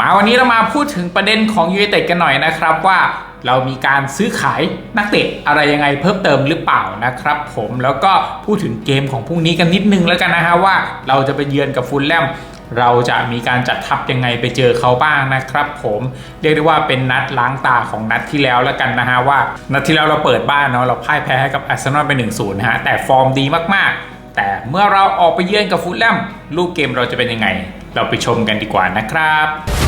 มาวันนี้เรามาพูดถึงประเด็นของยู i นเต็ดกันหน่อยนะครับว่าเรามีการซื้อขายนักเตะอะไรยังไงเพิ่มเติมหรือเปล่านะครับผมแล้วก็พูดถึงเกมของพรุ่งนี้กันนิดนึงแล้วกันนะฮะว่าเราจะไปเยือนกับฟูลแลมเราจะมีการจัดทัพยังไงไปเจอเขาบ้างนะครับ ผมเรียกได้ว่าเป็นนัดล้างตาของนัดที่แล้วแล้วกันนะฮะว่า นัดที่แล้วเราเปิดบ้านเนาะเราพ่ายแพ้ให้กับอาร์เซนอลไป1-0นะฮะแต่ฟอร์มดีมากๆ แต่เมื่อเราออกไปเยือนกับฟูลแลมลูกเกมเราจะเป็นยังไง เราไปชมกันดีกว่านะครับ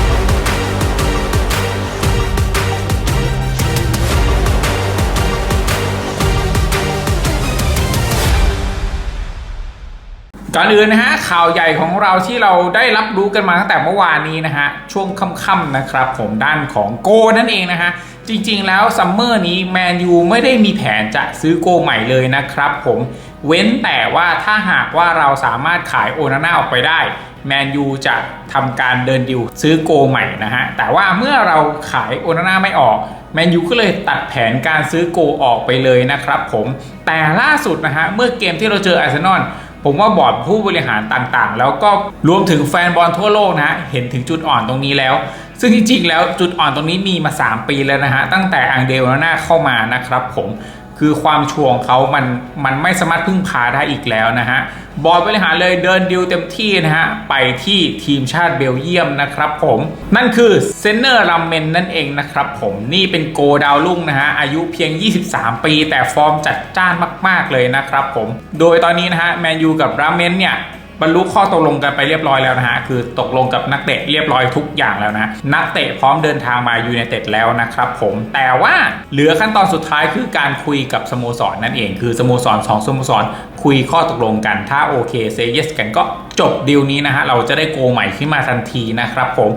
ก่อนอื่นนะฮะข่าวใหญ่ของเราที่เราได้รับรู้กันมาตั้งแต่เมื่อวานนี้นะฮะช่วงค่ำๆนะครับผมด้านของโกนั่นเองนะฮะจริงๆแล้วซัมเมอร์นี้แมนยูไม่ได้มีแผนจะซื้อโกใหม่เลยนะครับผมเว้นแต่ว่าถ้าหากว่าเราสามารถขายโอนาน่าออกไปได้แมนยูจะทำการเดินดิวซื้อโกใหม่นะฮะ แต่ว่าเมื่อเราขายโอนาน่าไม่ออกแมนยูก็เลยตัดแผนการซื้อโกออกไปเลยนะครับผมแต่ล่าสุดนะฮะ เมื่อเกมที่เราเจออาร์เซนอล ผมว่าบอร์ดผู้บริหารต่างๆ แล้วก็รวมถึงแฟนบอลทั่วโลกนะเห็นถึงจุดอ่อนตรงนี้แล้ว ซึ่งจริงๆแล้วจุดอ่อนตรงนี้มีมา 3 ปีแล้วนะฮะตั้งแต่อังเดลนาเข้ามานะครับผม คือความชัวร์ของเขามันมันไม่สามารถพึ่งพาได้อีกแล้วนะฮะ บอร์ดบริหารเลยเดินดิวเต็มที่นะฮะ ไปที่ทีมชาติเบลเยียมนะครับผม นั่นคือเซนเนอร์รัมเมนนั่นเองนะครับผมนี่เป็นโกดาวลุ่งนะฮะ อายุเพียง 23 ปี แต่ฟอร์มจัดจ้านมาก ๆ เลยนะครับผม โดยตอนนี้นะฮะ แมนยูกับรัมเมนเนี่ย บรรลุข้อตกลงกันไปเรียบร้อยแล้วนะฮะคือตกลงกับนักเตะเรียบร้อยทุกอย่างแล้วนะนักเตะพร้อมเดินทางมายูไนเต็ดแล้วนะครับผมแต่ว่าเหลือขั้นตอนสุดท้ายคือการคุยกับสโมสรนนั่นเอง คือสโมสรสองสโมสรคุยข้อตกลงกันถ้าโอเคเซเยสกันก็จบดีลนี้นะฮะเราจะได้โกใหม่ขึ้นมาทันทีนะครับผม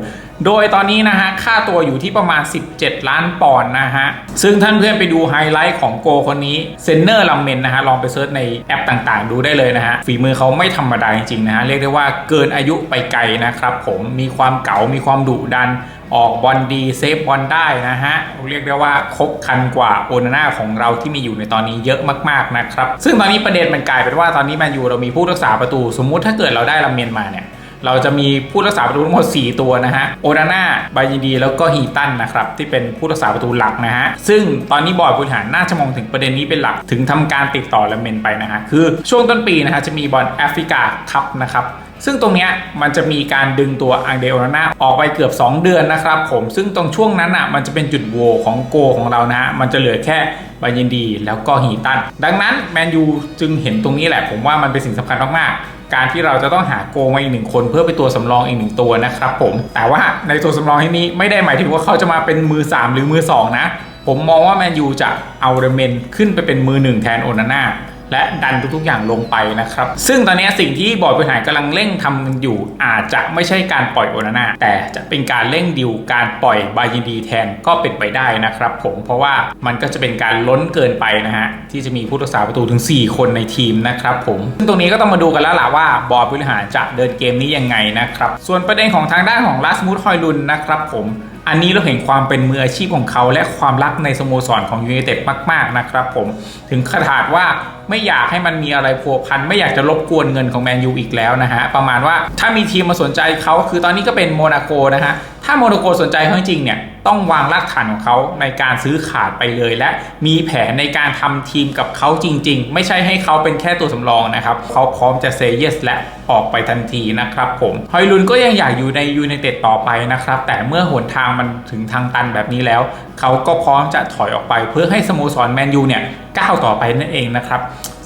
โดยตอนนี้นะฮะ ค่าตัวอยู่ที่ประมาณ 17 ล้านปอนด์นะฮะ ซึ่งท่านเพื่อนไปดูไฮไลท์ของโกคนนี้เซนเนอร์ลัมเมนนะฮะ ลองไปเซิร์ชในแอปต่างๆ ดูได้เลยนะฮะ ฝีมือเขาไม่ธรรมดาจริงๆนะฮะ เรียกได้ว่าเกินอายุไปไกลนะครับผมมีความเก๋ามีความดุดันออกบอลดีเซฟบอลได้นะฮะ เรียกได้ว่าครบคันกว่าโอนาน่าของเราที่มีอยู่ในตอนนี้เยอะมากๆนะครับ ซึ่งตอนนี้ประเด็นมันกลายเป็นว่าตอนนี้แมนยูเรามีผู้รักษาประตู สมมุติถ้าเกิดเราได้ลัมเมนมาเนี่ย เราจะมีผู้รักษาประตูทั้งหมด 4 ตัวนะฮะ โอนาน่า บายินดี แล้วก็ฮีตันนะครับ ที่เป็นผู้รักษาประตูหลักนะฮะ ซึ่งตอนนี้บอร์ดบริหารน่าจะมองถึงประเด็นนี้เป็นหลัก ถึงทำการติดต่อละเมนไปนะฮะ คือช่วงต้นปีนะฮะจะมีบอลแอฟริกาคัพนะครับซึ่งตรงนี้มันจะมีการดึงตัวอังเดโอนาน่าออกไปเกือบ 2 เดือนนะครับผมซึ่งตรงช่วงนั้นอะมันจะเป็นจุดโวของโกของเรานะฮะมันจะเหลือแค่บายินดีแล้วก็ฮีตัน ดังนั้นแมนยูจึงเห็นตรงนี้แหละผมว่ามันเป็นสิ่งสำคัญมากๆ การที่เราจะต้องหาโกมาอีกหนึ่งคน เพื่อไปตัวสำรองอีกหนึ่งตัวนะครับผมแต่ว่าในตัวสำรองที่นี้ไม่ได้หมายถึงว่าเขาจะมาเป็นมือ 3 หรือมือ 2 นะ ผมมองว่าแมนยูจะเอาเรเมนขึ้นไปเป็นมือหนึ่งแทนโอนาน่า และดันทุกๆอย่างลงไปนะครับ ซึ่งตอนนี้สิ่งที่บอร์ดบริหารกำลังเร่งทำอยู่ อาจจะไม่ใช่การปล่อยโอนาน่าแต่จะเป็นการเร่งดิวการปล่อยบายินดีแทนก็เป็นไปได้นะครับ ผมเพราะว่ามันก็จะเป็นการล้นเกินไปนะฮะที่จะมีผู้รักษาประตูถึง 4 คนในทีมนะครับผมซึ่งตรงนี้ก็ต้องมาดูกันแล้วล่ะว่าบอร์ดบริหารจะเดินเกมนี้ยังไงนะครับส่วนประเด็นของทางด้านของลาสมูดฮอยลุนนะครับผม อันนี้เราเห็นความเป็นมืออาชีพของเขา และความรักในสโมสรของยูไนเต็ดมาก ๆ นะครับผมถึงขนาดว่าไม่อยากให้มันมีอะไรพัวพันไม่อยากจะรบกวนเงินของแมนยูอีกแล้วนะฮะประมาณว่าถ้ามีทีมมาสนใจเขาคือตอนนี้ก็เป็นโมนาโกนะฮะ ถ้าโมโนโกสนใจเขาจริงๆเนี่ยต้องวางรากฐานของเขาในการซื้อขาดไปเลย และมีแผนในการทำทีมกับเขาจริง ๆ ไม่ใช่ให้เขาเป็นแค่ตัวสำรองนะครับเขาพร้อมจะเซเยสและออกไปทันทีนะครับผมฮอยลุนก็ยังอยากอยู่ในยู i นเต็ดต่อไปนะครับ แต่เมื่อหนทางมันถึงทางตันแบบนี้แล้ว เขาก็พร้อมจะถอยออกไปเพื่อให้สโมสรแมนยูเนี่ยก้าวต่อไปนั่นเองนะครับ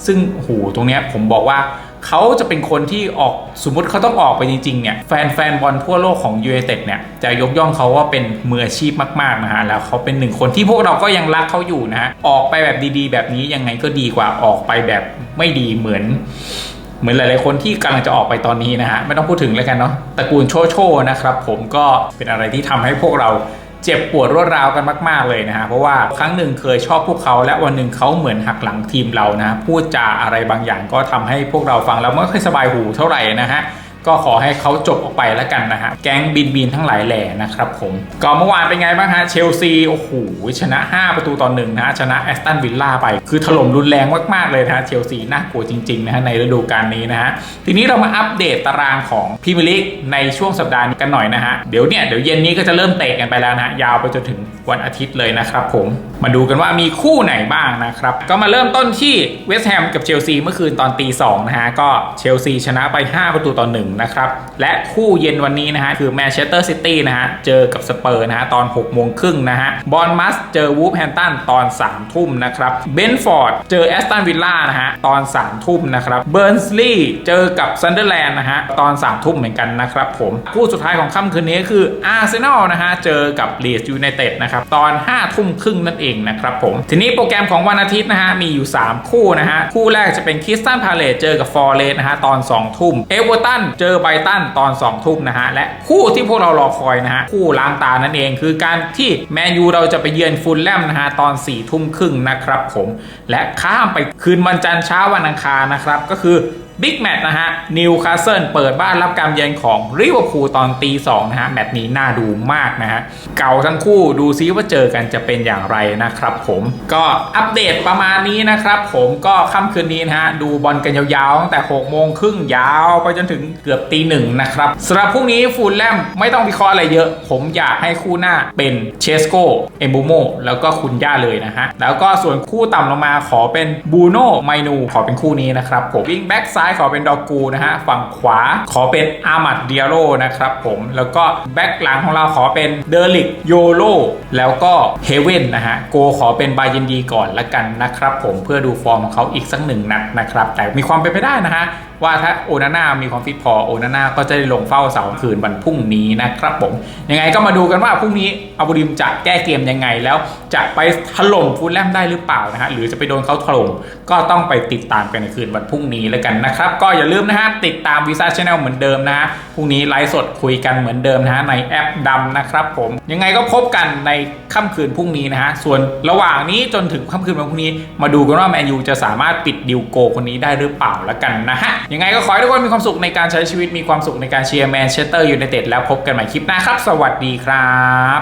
ซึ่งโหตรงเนี้ยผมบอกว่าเขาจะเป็นคนที่ออกสมมุติเขาต้องออกไปจริงๆเนี่ยแฟนแฟนบอลทั่วโลกของยูเอเต็ดเนี่ยจะยกย่องเขาว่าเป็นมืออาชีพมากๆนะฮะแล้วเขาเป็นหนึ่งคนที่พวกเราก็ยังรักเขาอยู่นะฮะออกไปแบบดีๆ แบบนี้ยังไงก็ดีกว่าออกไปแบบไม่ดีเหมือน เหมือนหลายๆคนที่กำลังจะออกไปตอนนี้นะฮะไม่ต้องพูดถึงแล้วกันเนาะตระกูลโชโชนะครับผมก็เป็นอะไรที่ทำให้พวกเรา เจ็บปวดรวดร้าวกันมากๆเลยนะฮะเพราะว่าครั้งหนึ่งเคยชอบพวกเขาและวันหนึ่งเขาเหมือนหักหลังทีมเรานะพูดจาอะไรบางอย่างก็ทำให้พวกเราฟังแล้วไม่ค่อยสบายหูเท่าไหร่นะฮะ ก็ขอให้เขาจบออกไปแล้วกันนะฮะ แก๊งบินบินทั้งหลายแหล่นะครับผม ก็เมื่อวานเป็นไงบ้างฮะ เชลซี โอ้โห ชนะ 5 ประตูต่อหนึ่งนะชนะแอสตันวิลล่าไป คือถล่มรุนแรงมาก ๆ เลยนะฮะ เชลซี น่ากลัวจริง ๆ นะฮะ ในฤดูกาลนี้นะฮะ ทีนี้เรามาอัปเดตตารางของพรีเมียร์ลีกในช่วงสัปดาห์นี้กันหน่อยนะฮะ เดี๋ยวเนี่ย เดี๋ยวเย็นนี้ก็จะเริ่มเตะกันไปแล้วนะ ยาวไปจนถึงวันอาทิตย์เลยนะครับผม มาดูกันว่ามีคู่ไหนบ้างนะครับ ก็มาเริ่มต้นที่เวสต์แฮมกับเชลซีเมื่อคืนตอนตีสองนะฮะ ก็เชลซีชนะไป 5 ประตูต่อ1นะครับ และคู่เย็นวันนี้นะฮะ คือแมนเชสเตอร์ซิตี้นะฮะ เจอกับสเปอร์นะฮะ ตอน6โมงครึ่งนะฮะบอลมัสเจอวูฟแฮมตันตอน 3 ทุ่มนะครับเบนฟอร์ดเจอแอสตันวิลล่านะฮะ ตอน 3 ทุ่มนะครับเบิร์นสลีย์เจอกับซันเดอร์แลนด์นะฮะ ตอน 3 ทุ่มเหมือนกันนะครับผมคู่สุดท้ายของค่ำคืนนี้คืออาร์เซนอลนะฮะ เจอกับเลีดยูไนเต็ดนะครับตอน5ทุ่มครึ่งนั่นเองนะครับผมทีนี้โปรแกรมของวันอาทิตย์นะฮะมีอยู่ 3 คู่นะฮะคู่แรกจะเป็นคริสตันพาเลตเจอกับฟอร์เรสนะฮะตอน 2 ทุ่มเอเวอร์ตันเจอไบตันตอน2ทุ่มนะฮะ และคู่ที่พวกเรารอคอยนะฮะ คู่ล้างตานั่นเองคือการที่แมนยูเราจะไปเยือนฟูลแลมนะฮะ ตอน4ทุ่มครึ่งนะครับผม และข้ามไปคืนวันจันทร์เช้าวันอังคารนะครับ ก็คือ บิ๊กแมตช์นะฮะนิวคาสเซิลเปิดบ้านรับการเยือนของริเวอร์พูลตอนตีสองนะฮะแมตช์นี้น่าดูมากนะฮะเก่าทั้งคู่ดูซิว่าเจอกันจะเป็นอย่างไรนะครับผมก็อัปเดตประมาณนี้นะครับผมก็ค่ำคืนนี้นะฮะดูบอลกันยาวๆตั้งแต่6โมงครึ่งยาวไปจนถึงเกือบตีหนึ่งนะครับสำหรับพรุ่งนี้ฟูลแลมไม่ต้องวิเคราะห์อะไรเยอะ ผมอยากให้คู่หน้าเป็นเชสโกเอมบูโมแล้วก็คุณย่าเลยนะฮะแล้วก็ส่วนคู่ต่ำลงมาขอเป็นบูโน่ไมนูขอเป็นคู่นี้นะครับผมวิ่งแบ็กซ้ายขอเป็นดอกูนะฮะ ฝั่งขวาขอเป็นอามัดเดียโรนะครับผม แล้วก็แบ็กหลังของเราขอเป็นเดลิกโยโลแล้วก็เฮเว่นนะฮะ โกขอเป็นบายินดีก่อนละกันนะครับผม เพื่อดูฟอร์มของเขาอีกสักหนึ่งนัดนะครับ แต่มีความเป็นไปได้นะฮะ ว่าถ้าโอนาน่ามีความฟิตพอโอนาน่าก็จะได้ลงเฝ้าเสาคืนวันพรุ่งนี้นะครับผม ยังไงก็มาดูกันว่าพรุ่งนี้อาบูริมจะแก้เกมยังไงแล้วจะไปถล่มฟูลแลมได้หรือเปล่านะฮะหรือจะไปโดนเขาถล่มก็ต้องไปติดตามกันในคืนวันพรุ่งนี้แล้วกันนะครับ ก็อย่าลืมนะฮะติดตามวีซ่าชาแนลเหมือนเดิมนะฮะพรุ่งนี้ไลฟ์สดคุยกันเหมือนเดิมนะฮะในแอปดำนะครับผมยังไงก็พบกันในค่ำคืนพรุ่งนี้นะฮะส่วนระหว่างนี้จนถึงค่ำคืนวันพรุ่งนี้ มาดูกันว่าแมนยูจะสามารถปิดดิวโกคนนี้ได้หรือเปล่าแล้วกันนะฮะยังไงก็ขอให้ทุกคนมีความสุขในการใช้ชีวิตมีความสุขในการเชียร์แมนเชสเตอร์ยูไนเต็ดแล้วพบกันใหม่คลิปหน้าครับ สวัสดีครับ